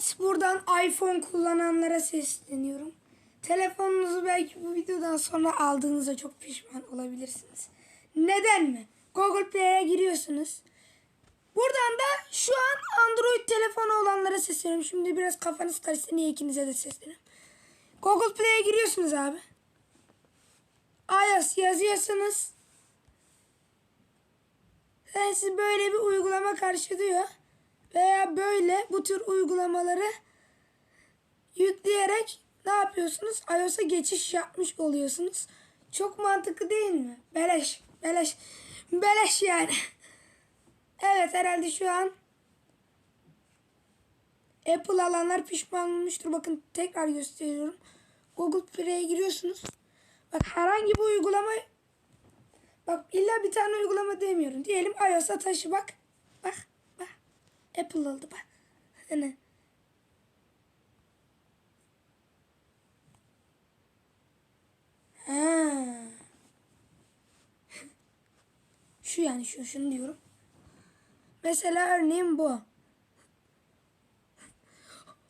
Evet, buradan iPhone kullananlara sesleniyorum. Telefonunuzu belki bu videodan sonra aldığınızda çok pişman olabilirsiniz. Neden mi? Google Play'e giriyorsunuz. Buradan da şu an Android telefonu olanlara sesleniyorum. Şimdi biraz kafanız karıştı. Niye ikinize de sesleniyorum. Google Play'e giriyorsunuz abi. iOS yazıyorsunuz. Yani böyle bir uygulama karşılıyor. Veya böyle bu tür uygulamaları yükleyerek ne yapıyorsunuz? iOS'a geçiş yapmış oluyorsunuz. Çok mantıklı değil mi? Beleş, beleş, beleş yani. Evet herhalde şu an Apple alanlar pişman olmuştur. Bakın tekrar gösteriyorum. Google Play'e giriyorsunuz. Bak herhangi bir uygulama Bak illa bir tane uygulama demiyorum. Diyelim iOS'a taşı bak. Bak. Apple oldu bak. Hani. Ha. Şu yani şu şunu diyorum. Mesela örneğin bu.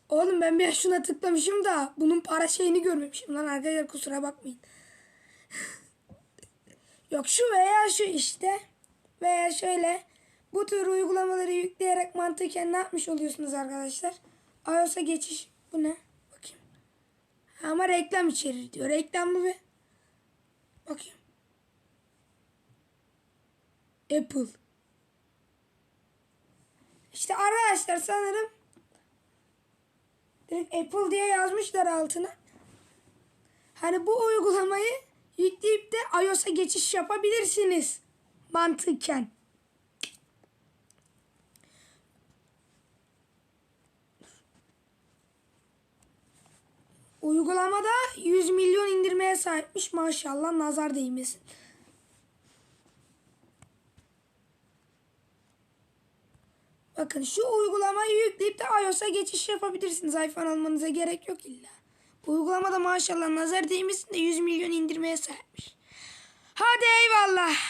Oğlum ben bir şuna tıklamışım da bunun para şeyini görmemişim lan arkadaşlar kusura bakmayın. Yok şu veya şu işte. Veya şöyle. Bu tür uygulamaları yükleyerek mantıken ne yapmış oluyorsunuz arkadaşlar? iOS'a geçiş. Bu ne? Bakayım. Ama reklam içerir diyor. Reklamlı bir. Bakayım. Apple. İşte arkadaşlar sanırım direkt Apple diye yazmışlar altına. Hani bu uygulamayı yükleyip de iOS'a geçiş yapabilirsiniz. Mantıken. Uygulamada 100 milyon indirmeye sahipmiş maşallah nazar değmesin. Bakın şu uygulamayı yükleyip de iOS'a geçiş yapabilirsiniz. iPhone almanıza gerek yok illa. Bu uygulamada maşallah nazar değmesin de 100 milyon indirmeye sahipmiş. Hadi eyvallah.